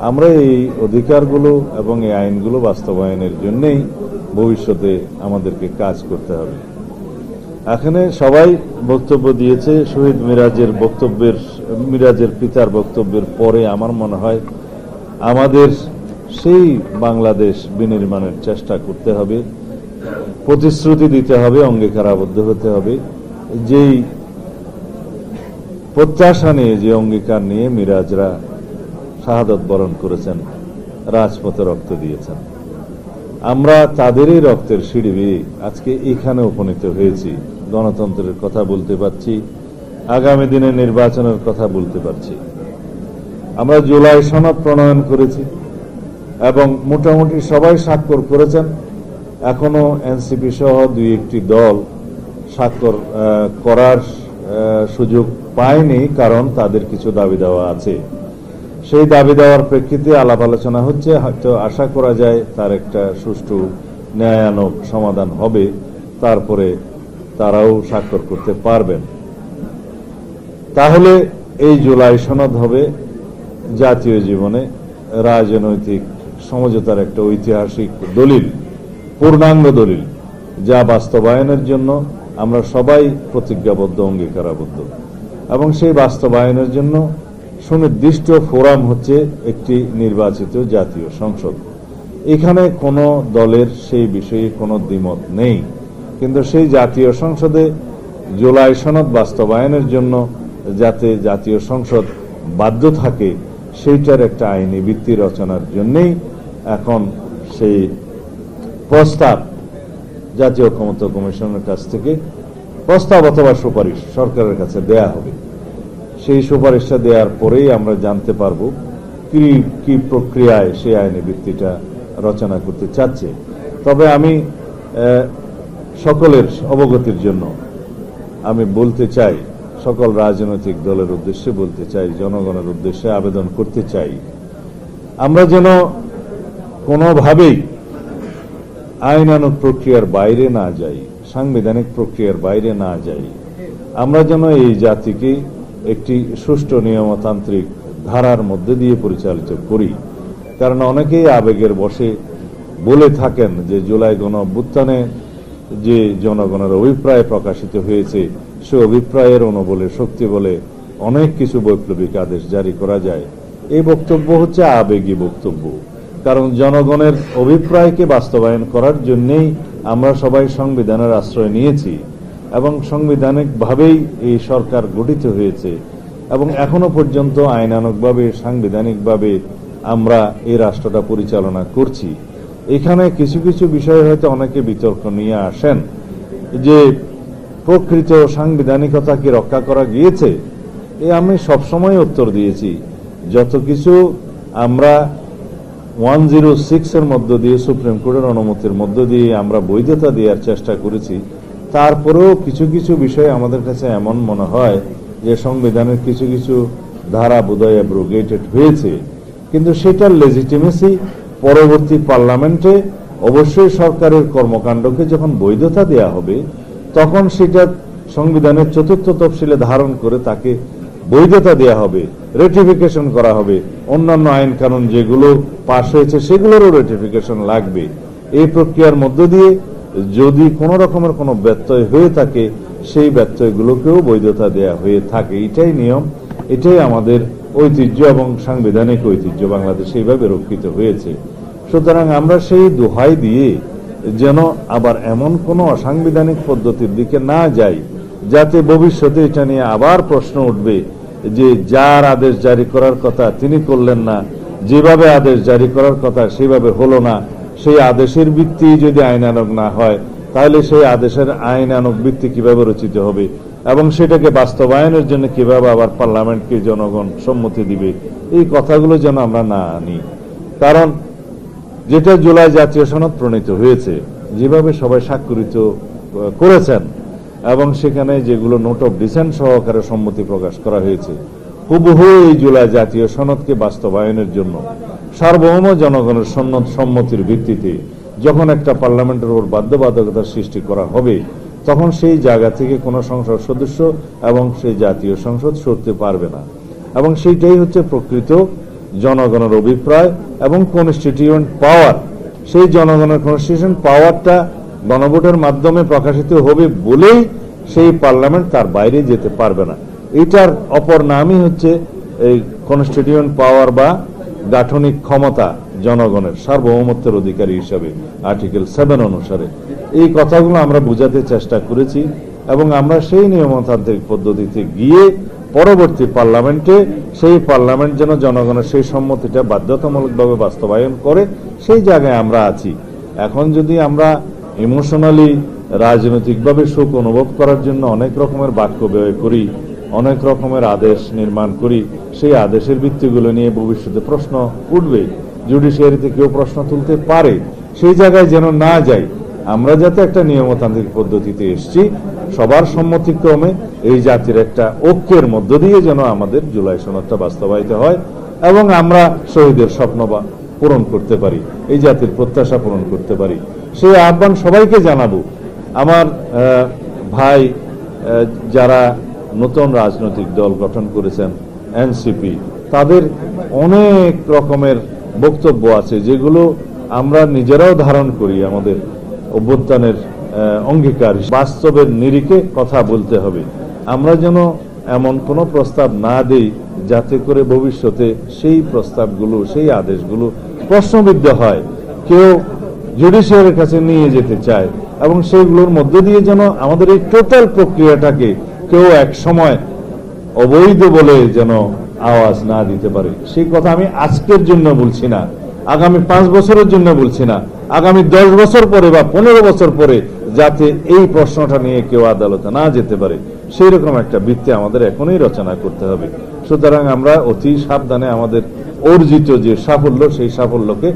আমরা এই অধিকারগুলো এবং এই আইনগুলো বাস্তবায়নের জন্যই ভবিষ্যতে আমাদেরকে কাজ করতে হবে। এখানে সবাই বক্তব্য দিয়েছে, শহীদ মিরাজের বক্তব্যের, মিরাজের পিতার বক্তব্যের পরে আমার মনে হয় আমাদের সেই বাংলাদেশ বিনির্মাণের চেষ্টা করতে হবে, প্রতিশ্রুতি দিতে হবে অঙ্গীকার আবদ্ধ হতে হবে। যেই প্রত্যাশা নিয়ে, যে অঙ্গীকার নিয়ে মিরাজরা শাহাদত বরণ করেছেন, রাজপথে রক্ত দিয়েছেন। আমরা তাদেরই রক্তের সিঁড়ি আজকে এখানে উপনীত হয়েছি। গণতন্ত্রের কথা বলতে পারছি, আগামী দিনে নির্বাচনের কথা বলতে পারছি। আমরা জুলাই সনদ প্রণয়ন করেছি এবং মোটামুটি সবাই স্বাক্ষর করেছেন। এখনও এনসিপি সহ দুই একটি দল স্বাক্ষর করার সুযোগ পায়নি, কারণ তাদের কিছু দাবি দেওয়া আছে। সেই দাবি দেওয়ার প্রেক্ষিতে আলাপ আলোচনা হচ্ছে, হয়তো আশা করা যায় তার একটা সুষ্ঠু ন্যায়ানক সমাধান হবে, তারপরে তারাও স্বাক্ষর করতে পারবেন। তাহলে এই জুলাই সনদ হবে জাতীয় জীবনে রাজনৈতিক সমঝোতার একটা ঐতিহাসিক দলিল, পূর্ণাঙ্গ দলিল, যা বাস্তবায়নের জন্য আমরা সবাই প্রতিজ্ঞাবদ্ধ, অঙ্গীকারাবদ্ধ। এবং সেই বাস্তবায়নের জন্য সুনির্দিষ্ট ফোরাম হচ্ছে একটি নির্বাচিত জাতীয় সংসদ। এখানে কোনো দলের সেই বিষয়ে কোনো দ্বিমত নেই। কিন্তু সেই জাতীয় সংসদে জুলাই সনদ বাস্তবায়নের জন্য যাতে জাতীয় সংসদ বাধ্য থাকে, সেইটার একটা আইনি ভিত্তি রচনার জন্যেই এখন সেই প্রস্তাব জাতীয় ক্ষমতা কমিশনের কাছ থেকে প্রস্তাব অথবা সুপারিশ সরকারের কাছে দেয়া হবে। সেই সুপারিশটা দেওয়ার পরেই আমরা জানতে পারব কি কি প্রক্রিয়ায় সেই আইনি ভিত্তিটা রচনা করতে চাচ্ছে। তবে আমি সকলের অবগতির জন্য আমি বলতে চাই, সকল রাজনৈতিক দলের উদ্দেশ্যে বলতে চাই, জনগণের উদ্দেশ্যে আবেদন করতে চাই, আমরা যেন কোনোভাবেই আইনানুগ প্রক্রিয়ার বাইরে না যাই, সাংবিধানিক প্রক্রিয়ার বাইরে না যাই, আমরা যেন এই জাতিকে একটি সুষ্ঠু নিয়মতান্ত্রিক ধারার মধ্যে দিয়ে পরিচালিত করি। কারণ অনেকেই আবেগের বসে বলে থাকেন যে জুলাই গণ অভ্যুত্থানে যে জনগণের অভিপ্রায় প্রকাশিত হয়েছে, সে অভিপ্রায়ের অনুবলে শক্তি বলে অনেক কিছু বৈপ্লবিক আদেশ জারি করা যায়। এই বক্তব্য হচ্ছে আবেগী বক্তব্য। কারণ জনগণের অভিপ্রায়কে বাস্তবায়ন করার জন্যেই আমরা সবাই সংবিধানের আশ্রয় নিয়েছি। এবং সাংবিধানিকভাবেই এই সরকার গঠিত হয়েছে এবং এখনও পর্যন্ত আইনানুগভাবে, সাংবিধানিকভাবে আমরা এই রাষ্ট্রটা পরিচালনা করছি। এখানে কিছু কিছু বিষয়ে হয়তো অনেকে বিতর্ক নিয়ে আসেন যে প্রকৃত সাংবিধানিকতা কি রক্ষা করা গিয়েছে। এ আমি সবসময় উত্তর দিয়েছি, যত কিছু আমরা ওয়ান জিরো সিক্সের মধ্য দিয়ে, সুপ্রিম কোর্টের অনুমতির মধ্য দিয়ে আমরা বৈধতা দেওয়ার চেষ্টা করেছি তারপরেও কিছু কিছু বিষয় আমাদের কাছে এমন মনে হয় যে সংবিধানের কিছু কিছু ধারা বোধহয় অ্যাব্রোগেটেড হয়েছে। কিন্তু সেটার লেজিটিমেসি পরবর্তী পার্লামেন্টে অবশ্যই সরকারের কর্মকাণ্ডকে যখন বৈধতা দেয়া হবে, তখন সেটা সংবিধানের চতুর্থ তফসিলে ধারণ করে তাকে বৈধতা দেয়া হবে রেটিফিকেশন করা হবে। অন্যান্য আইন কানুন যেগুলো পাশ হয়েছে সেগুলোরও রেটিফিকেশন লাগবে। এই প্রক্রিয়ার মধ্য দিয়ে যদি কোনো রকমের কোনো ব্যত্যয় হয়ে থাকে, সেই ব্যত্যয়গুলোকেও বৈধতা দেয়া হয়ে থাকে। এটাই নিয়ম, এটাই আমাদের ঐতিহ্য এবং সাংবিধানিক ঐতিহ্য। বাংলাদেশ এইভাবে রক্ষিত হয়েছে। সুতরাং আমরা সেই দোহাই দিয়ে যেন আবার এমন কোনো অসাংবিধানিক পদ্ধতির দিকে না যাই, যাতে ভবিষ্যতে এটা নিয়ে আবার প্রশ্ন উঠবে যে যার আদেশ জারি করার কথা তিনি করলেন না, যেভাবে আদেশ জারি করার কথা সেভাবে হলো না সেই আদেশের ভিত্তি যদি আইনানক না হয়, তাহলে সেই আদেশের আইনানক ভিত্তি কীভাবে রচিত হবে? এবং সেটাকে বাস্তবায়নের জন্য কীভাবে আবার পার্লামেন্টকে জনগণ সম্মতি দিবে? এই কথাগুলো যেন আমরা না আনি। কারণ যেটা জুলাই জাতীয় সনদ প্রণীত হয়েছে, যেভাবে সবাই স্বাক্ষরিত করেছেন, এবং সেখানে যেগুলো নোট অফ ডিসেন্ট সহকারে সম্মতি প্রকাশ করা হয়েছে হুবহু এই জুলাই জাতীয় সনদকে বাস্তবায়নের জন্য সার্বভৌম জনগণের সন্ন্যত সম্মতির ভিত্তিতে যখন একটা পার্লামেন্টের ওপর বাধ্যবাধকতার সৃষ্টি করা হবে, তখন সেই জায়গা থেকে কোনো সংসদ সদস্য এবং সেই জাতীয় সংসদ সরতে পারবে না। এবং সেইটাই হচ্ছে প্রকৃত জনগণের অভিপ্রায় এবং কনস্টিটিউয়েন্ট পাওয়ার। সেই জনগণের কনস্টিটিউশন পাওয়ারটা গণভোটের মাধ্যমে প্রকাশিত হবে বলেই সেই পার্লামেন্ট তার বাইরে যেতে পারবে না। এটার অপর নামই হচ্ছে এই কনস্টিটিউয়েন্ট পাওয়ার বা গাঠনিক ক্ষমতা জনগণের সার্বভৌমত্বের অধিকারী হিসাবে আর্টিকেল সেভেন অনুসারে। এই কথাগুলো আমরা বোঝাতে চেষ্টা করেছি এবং আমরা সেই নিয়মতান্ত্রিক পদ্ধতিতে গিয়ে পরবর্তী পার্লামেন্টে সেই পার্লামেন্ট যেন জনগণের সেই সম্মতিটা বাধ্যতামূলকভাবে বাস্তবায়ন করে, সেই জায়গায় আমরা আছি। এখন যদি আমরা ইমোশনালি রাজনৈতিকভাবে সুখ অনুভব করার জন্য অনেক রকমের বাক্য ব্যয় করি অনেক রকমের আদেশ নির্মাণ করি, সেই আদেশের ভিত্তিগুলো নিয়ে ভবিষ্যতে প্রশ্ন উঠবে জুডিশিয়ারিতে কেউ প্রশ্ন তুলতে পারে, সেই জায়গায় যেন না যাই। আমরা যাতে একটা নিয়মতান্ত্রিক পদ্ধতিতে এসছি, সবার সম্মতিক্রমে এই জাতির একটা ঐক্যের মধ্য দিয়ে যেন আমাদের জুলাই সনদটা বাস্তবায়িত হয় এবং আমরা শহীদের স্বপ্ন বা পূরণ করতে পারি, এই জাতির প্রত্যাশা পূরণ করতে পারি। সেই আহ্বান সবাইকে জানাব। আমার ভাই যারা নতুন রাজনৈতিক দল গঠন করেছেন এনসিপি। তাদের অনেক রকমের বক্তব্য আছে, যেগুলো আমরা নিজেরাও ধারণ করি আমাদের অভ্যুত্থানের অঙ্গীকার বাস্তবের নিরিখে কথা বলতে হবে। আমরা যেন এমন কোনো প্রস্তাব না দেই যাতে করে ভবিষ্যতে সেই প্রস্তাবগুলো, সেই আদেশগুলো প্রশ্নবিদ্ধ হয়। কেউ জুডিশিয়ারের কাছে নিয়ে যেতে চায় এবং সেগুলোর মধ্যে দিয়ে যেন আমাদের এই টোটাল প্রক্রিয়াটাকে কেউ এক সময় অবৈধ বলে যেন আওয়াজ না দিতে পারে। সেই কথা আমি আজকের জন্য বলছি না, আগামী পাঁচ বছরের জন্য বলছি না, আগামী দশ বছর পরে বা পনেরো বছর পরে যাতে এই প্রশ্নটা নিয়ে কেউ আদালতে না যেতে পারে, সেই রকম একটা বৃত্তি আমাদের এখনই রচনা করতে হবে। সুতরাং আমরা অতি সাবধানে আমাদের অর্জিত যে সাফল্য, সেই সাফল্যকে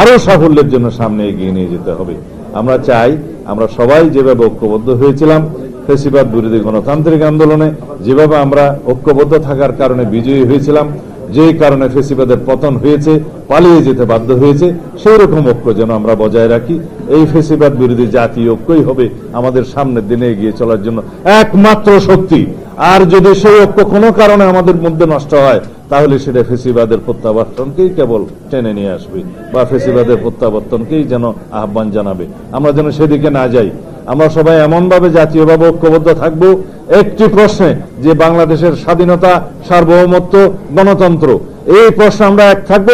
আরও সাফল্যের জন্য সামনে এগিয়ে নিয়ে যেতে হবে। আমরা চাই আমরা সবাই যেভাবে ঐক্যবদ্ধ হয়েছিলাম ফেসিবাদ বিরোধী গণতান্ত্রিক আন্দোলনে যেভাবে আমরা ঐক্যবদ্ধ থাকার কারণে বিজয়ী হয়েছিলাম, যেই কারণে ফেসিবাদের পতন হয়েছে, পালিয়ে যেতে বাধ্য হয়েছে সেই রকম ঐক্য যেন আমরা বজায় রাখি। এই ফেসিবাদ বিরোধী জাতি ঐক্যই হবে আমাদের সামনের দিনে এগিয়ে চলার জন্য একমাত্র শক্তি। আর যদি সেই ঐক্য কোনো কারণে আমাদের মধ্যে নষ্ট হয়, তাহলে সেটা ফেসিবাদের প্রত্যাবর্তনকেই কেবল টেনে নিয়ে আসবে, বা ফেসিবাদের প্রত্যাবর্তনকেই যেন আহ্বান জানাবে। আমরা যেন সেদিকে না যাই আমরা সবাই এমনভাবে জাতীয়ভাবে ঐক্যবদ্ধ থাকব। একটি প্রশ্নে যে বাংলাদেশের স্বাধীনতা সার্বভৌমত্ব গণতন্ত্র, এই প্রশ্নে আমরা এক থাকব।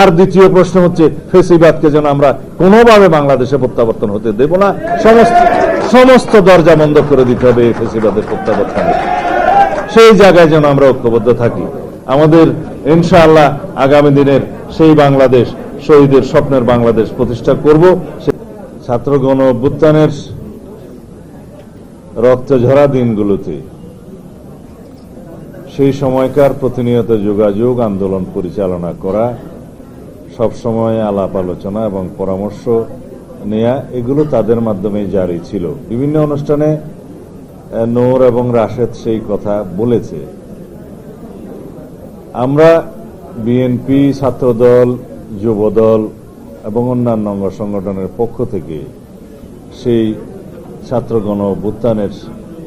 আর দ্বিতীয় প্রশ্ন হচ্ছে, ফেসিবাদকে যেন আমরা কোনোভাবে বাংলাদেশে প্রত্যাবর্তন হতে দেব না। সমস্ত সমস্ত দরজা বন্ধ করে দিতে হবে এই ফেসিবাদের প্রত্যাবর্তন সেই জায়গায় যেন আমরা ঐক্যবদ্ধ থাকি। আমাদের ইনশাআল্লাহ আগামী দিনের সেই বাংলাদেশ, শহীদের স্বপ্নের বাংলাদেশ প্রতিষ্ঠা করব। ছাত্রগণ অভ্যুত্থানের রক্ত ঝরা দিনগুলোতে। সেই সময়কার প্রতিনিয়ত যোগাযোগ, আন্দোলন পরিচালনা করা সবসময় আলাপ আলোচনা এবং পরামর্শ নেয়া, এগুলো তাদের মাধ্যমে জারি ছিল। বিভিন্ন অনুষ্ঠানে নোর এবং রাশেদ সেই কথা বলেছে। আমরা বিএনপি, ছাত্রদল, যুবদল এবং অন্যান্য অঙ্গ সংগঠনের পক্ষ থেকে সেই ছাত্রগণ অভ্যুত্থানের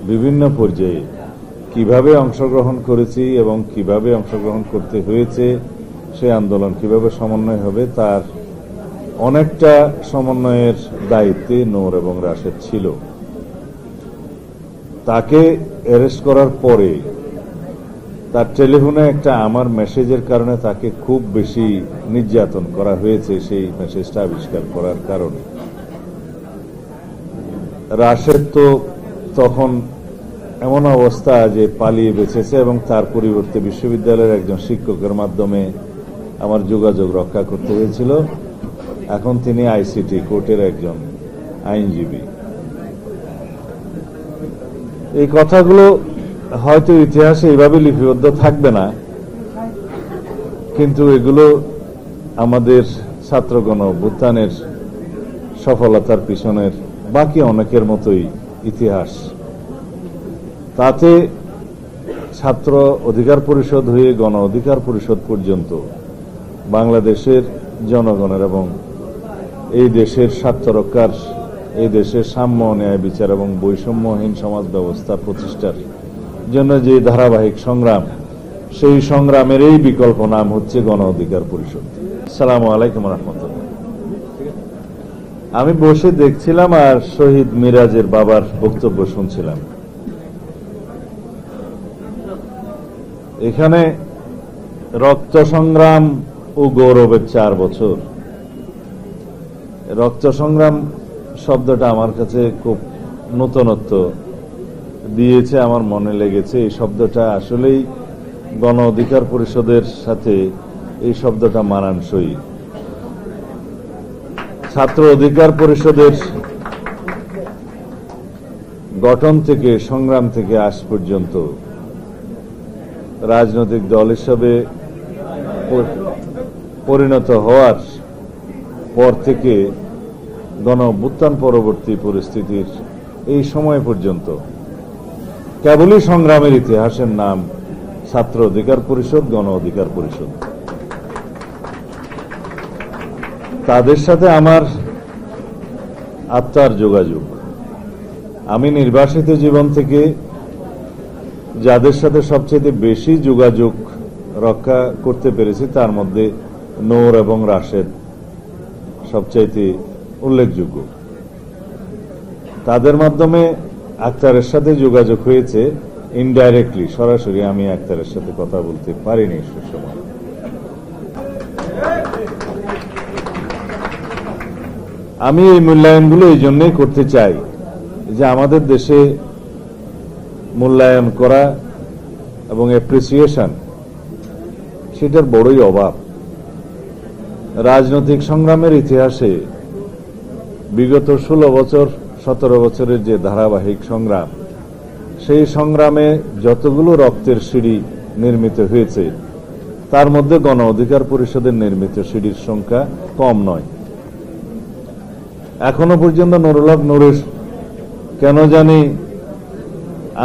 বিভিন্ন পর্যায়ে কীভাবে অংশগ্রহণ করেছি এবং কীভাবে অংশগ্রহণ করতে হয়েছে সেই আন্দোলন কীভাবে সমন্বয় হবে, তার অনেকটা সমন্বয়ের দায়িত্বে নূর এবং রাশেদ ছিল। তাকে অ্যারেস্ট করার পরে তার টেলিফোনে একটা আমার মেসেজের কারণে তাকে খুব বেশি নির্যাতন করা হয়েছে, সেই মেসেজটা আবিষ্কার করার কারণে। রাশেদ তো তখন এমন অবস্থা যে পালিয়ে বেঁচেছে এবং তার পরিবর্তে বিশ্ববিদ্যালয়ের একজন শিক্ষকের মাধ্যমে আমার যোগাযোগ রক্ষা করতে হয়েছিল। এখন তিনি আইসিটি কোর্টের একজন আইনজীবী। এই কথাগুলো হয়তো ইতিহাসে এইভাবে লিপিবদ্ধ থাকবে না, কিন্তু এগুলো আমাদের ছাত্রগণ অভ্যুত্থানের সফলতার পিছনের বাকি অনেকের মতোই ইতিহাস। তাতে ছাত্র অধিকার পরিষদ হয়ে গণ অধিকার পরিষদ পর্যন্ত বাংলাদেশের জনগণের এবং এই দেশের স্বার্থ রক্ষার, এই দেশের সাম্য ন্যায় বিচার এবং বৈষম্যহীন সমাজ ব্যবস্থা প্রতিষ্ঠার জন্য যে ধারাবাহিক সংগ্রাম, সেই সংগ্রামের এই বিকল্প নাম হচ্ছে গণ অধিকার পরিষদ। সালাম আলাইকুম রহমতুল্লাহ। আমি বসে দেখছিলাম আর শহীদ মিরাজের বাবার বক্তব্য শুনছিলাম। এখানে রক্ত সংগ্রাম ও গৌরবের চার বছর। রক্ত সংগ্রাম শব্দটা আমার কাছে খুব নতুনত্ব দিয়েছে, আমার মনে লেগেছে। এই শব্দটা আসলেই গণ অধিকার পরিষদের সাথে এই শব্দটা মানানসই। ছাত্র অধিকার পরিষদের গঠন থেকে, সংগ্রাম থেকে আজ পর্যন্ত রাজনৈতিক দল হিসাবে পরিণত হওয়ার পর থেকে গণ পরবর্তী পরিস্থিতির এই সময় পর্যন্ত কেবলই সংগ্রামের ইতিহাসের নাম ছাত্র অধিকার পরিষদ, গণ অধিকার পরিষদ। তাদের সাথে আমার আত্মার যোগাযোগ। আমি নির্বাসিত জীবন থেকে যাদের সাথে সবচেয়ে বেশি যোগাযোগ রক্ষা করতে পেরেছি, তার মধ্যে নূর এবং রাশেদ সবচাইতে উল্লেখযোগ্য। তাদের মাধ্যমে আক্তারের সাথে যোগাযোগ হয়েছে ইনডাইরেক্টলি সরাসরি আমি আক্তারের সাথে কথা বলতে পারিনি সে সময়। আমি এই মূল্যায়নগুলো এই জন্যই করতে চাই যে আমাদের দেশে মূল্যায়ন করা এবং অ্যাপ্রিসিয়েশন সেটার বড়ই অভাব। রাজনৈতিক সংগ্রামের ইতিহাসে বিগত ষোলো বছর, সতেরো বছরের যে ধারাবাহিক সংগ্রাম, সেই সংগ্রামে যতগুলো রক্তের সিঁড়ি নির্মিত হয়েছে, তার মধ্যে গণ অধিকার পরিষদের নির্মিত সিঁড়ির সংখ্যা কম নয়। এখনও পর্যন্ত নুরুল নুরের কেন জানি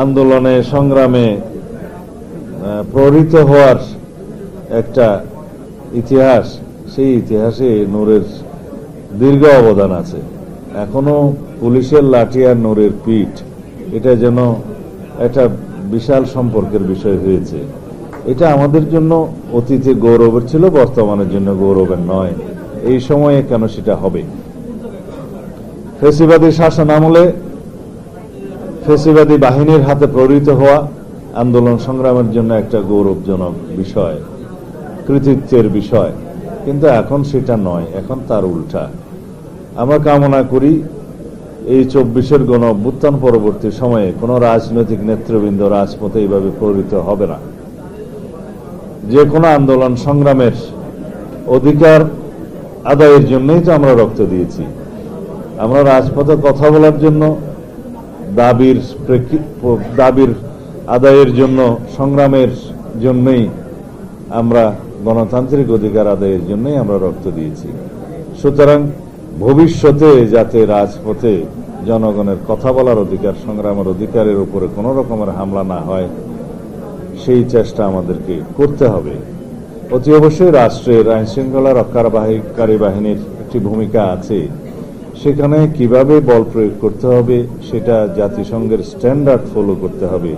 আন্দোলনে, সংগ্রামে প্রহৃত হওয়ার একটা ইতিহাস, সেই ইতিহাসে নূরের দীর্ঘ অবদান আছে। এখনও পুলিশের লাঠি আর নূরের পিঠ, এটা যেন একটা বিশাল সম্পর্কের বিষয় হয়েছে। এটা আমাদের জন্য অতীতে গৌরবের ছিল, বর্তমানের জন্য গৌরবের নয়। এই সময়ে কেন সেটা হবে? ফেসিবাদী শাসন আমলে ফেসিবাদী বাহিনীর হাতে প্রহৃত হওয়া আন্দোলন সংগ্রামের জন্য একটা গৌরবজনক বিষয়, কৃতিত্বের বিষয়। কিন্তু এখন সেটা নয়, এখন তার উল্টা। আমরা কামনা করি এই চব্বিশের গণ অভ্যুত্থান পরবর্তী সময়ে কোনো রাজনৈতিক নেতৃবৃন্দ রাজপথে এইভাবে প্রহৃত হবে না। যে কোনো আন্দোলন সংগ্রামের অধিকার আদায়ের জন্যই তো আমরা রক্ত দিয়েছি। আমরা রাজপথে কথা বলার জন্য দাবির দাবির আদায়ের জন্য, সংগ্রামের জন্যই আমরা গণতান্ত্রিক অধিকার আদায়ের জন্যই আমরা রক্ত দিয়েছি। সুতরাং ভবিষ্যতে যাতে রাজপথে জনগণের কথা বলার অধিকার, সংগ্রামের অধিকারের উপরে কোনো রকমের হামলা না হয়, সেই চেষ্টা আমাদেরকে করতে হবে। অতি অবশ্যই রাষ্ট্রের আইন শৃঙ্খলা রক্ষাকারী বাহিনীর একটি ভূমিকা আছে। সেখানে কীভাবে বল প্রয়োগ করতে হবে, সেটা জাতিসংঘের স্ট্যান্ডার্ড ফলো করতে হবে,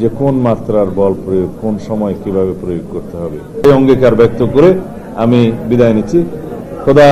যে কোন মাত্রার বল প্রয়োগ, কোন সময় কীভাবে প্রয়োগ করতে হবে। এই অঙ্গীকার ব্যক্ত করে আমি বিদায় নিচ্ছি। খোদা